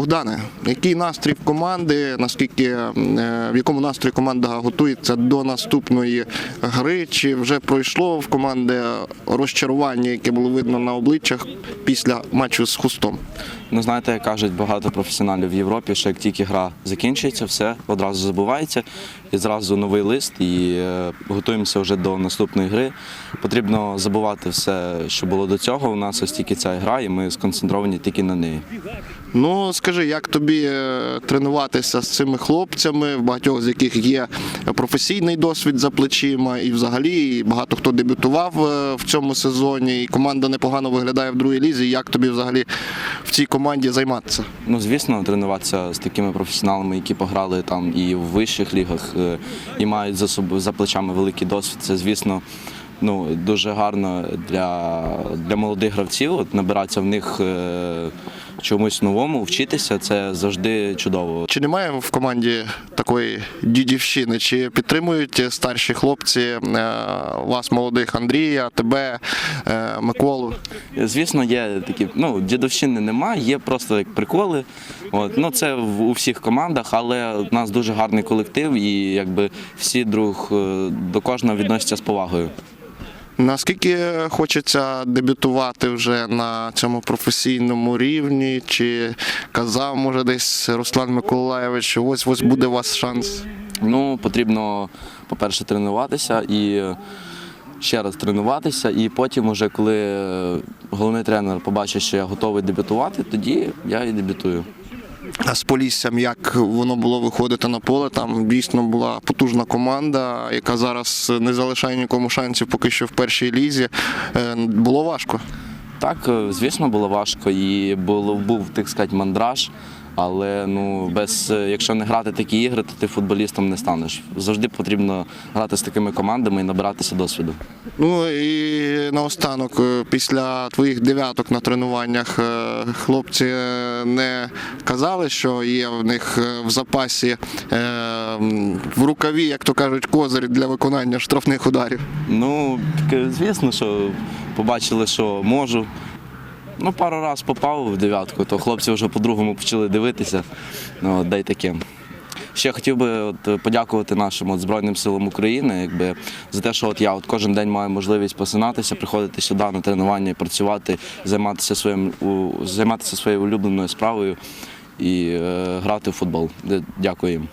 Богдане, який настрій в команди? Наскільки е, в якому настрої команда готується до наступної гри? Чи вже пройшло в команди розчарування, яке було видно на обличчях після матчу з хустом? Ну, знаєте, як кажуть багато професіоналів в Європі, що як тільки гра закінчується, все одразу забувається і зразу новий лист, і е, готуємося вже до наступної гри. Потрібно забувати все, що було до цього. У нас ось тільки ця гра, і ми сконцентровані тільки на неї. Ну скажи, як тобі е, тренуватися з цими хлопцями, в багатьох з яких є професійний досвід за плечима, і взагалі багато хто дебютував е, в цьому сезоні, і команда непогано виглядає в другій лізі. Як тобі взагалі в цій команді займатися? Ну, звісно, тренуватися з такими професіоналами, які пограли там і в вищих лігах, е, і мають за собою за плечами великий досвід. Це, звісно, ну, дуже гарно для, для молодих гравців. От набиратися в них е, чомусь новому, вчитися це завжди чудово. Чи немає в команді такої дідівщини? Чи підтримують старші хлопці е, вас, молодих Андрія, тебе, е, Миколу? Звісно, є такі, ну, дідовщини немає, є просто як приколи. От, ну, це в, у всіх командах, але у нас дуже гарний колектив і якби всі друг до кожного відносяться з повагою. Наскільки хочеться дебютувати вже на цьому професійному рівні? Чи казав, може, десь Руслан Миколаєвич, ось ось буде у вас шанс? Ну, потрібно, по-перше, тренуватися і ще раз тренуватися, і потім, уже коли е, головний тренер побачить, що я готовий дебютувати, тоді я і дебютую. З Поліссям, як воно було виходити на поле? Там дійсно була потужна команда, яка зараз не залишає нікому шансів поки що в першій лізі. Е, Було важко. Так, е, звісно, було важко і було, був, так сказати, мандраж. Але ну, без, якщо не грати такі ігри, то ти футболістом не станеш. Завжди потрібно грати з такими командами і набиратися досвіду. Ну і наостанок, е, після твоїх дев'яток на тренуваннях, е, хлопці е, не казали, що є в них в запасі е, в рукаві, як то кажуть, козирі для виконання штрафних ударів. Ну, звісно, що побачили, що можу. Ну, пару разів попав в дев'ятку, то хлопці вже по-другому почали дивитися. Ну, дай таке. Ще хотів би от, подякувати нашим от, Збройним силам України якби, за те, що от я от кожен день маю можливість посинатися, приходити сюди на тренування, працювати, займатися, своїм, у- займатися своєю улюбленою справою і е, грати в футбол. Дякую їм.